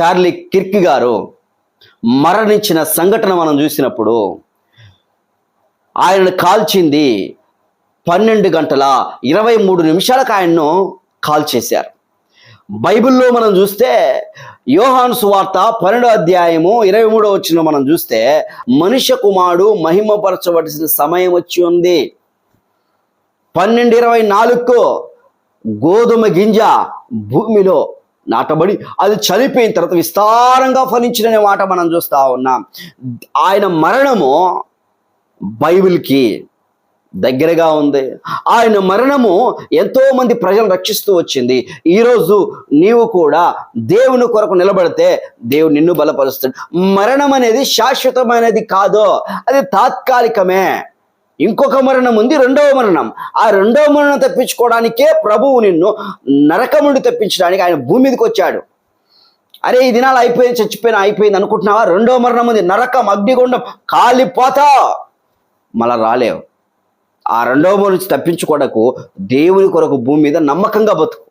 Charlie Kirk గారు మరణించిన సంఘటన మనం చూసినప్పుడు ఆయనను కాల్చింది పన్నెండు గంటల ఇరవై మూడు నిమిషాలకు ఆయన్ను కాల్ చేశారు. బైబిల్లో మనం చూస్తే యోహాను సువార్త పన్నెండో అధ్యాయము ఇరవై మూడో వచ్చిన మనం చూస్తే మనుష్య కుమారుడు మహిమపరచవలసిన సమయం వచ్చి ఉంది. పన్నెండు ఇరవై నాలుగుకు గోధుమ గింజ భూమిలో నాటబడి అది చనిపోయిన తర్వాత విస్తారంగా ఫలించిన మాట మనం చూస్తూ ఉన్నాం. ఆయన మరణము బైబిల్కి దగ్గరగా ఉంది. ఆయన మరణము ఎంతో మంది ప్రజలు రక్షిస్తూ వచ్చింది. ఈరోజు నీవు కూడా దేవుని కొరకు నిలబడితే దేవుడు నిన్ను బలపరుస్తాడు. మరణం అనేది శాశ్వతమైనది కాదు. అది తాత్కాలికమే. ఇంకొక మరణం ఉంది రెండవ మరణం. ఆ రెండవ మరణం తప్పించుకోవడానికే ప్రభువు నిన్ను నరకం నుండి తప్పించడానికి ఆయన భూమి మీదకి వచ్చాడు. అరే ఈ దినాలు అయిపోయింది చచ్చిపోయినా అయిపోయింది అనుకుంటున్నావా? రెండో మరణం ఉంది నరకం అగ్నిగుండం కాలిపోతా. మళ్ళా రాలేవు. ఆ రెండవ మరణం నుంచి తప్పించుకోవడకు దేవుని కొరకు భూమి మీద నమ్మకంగా బతుకు.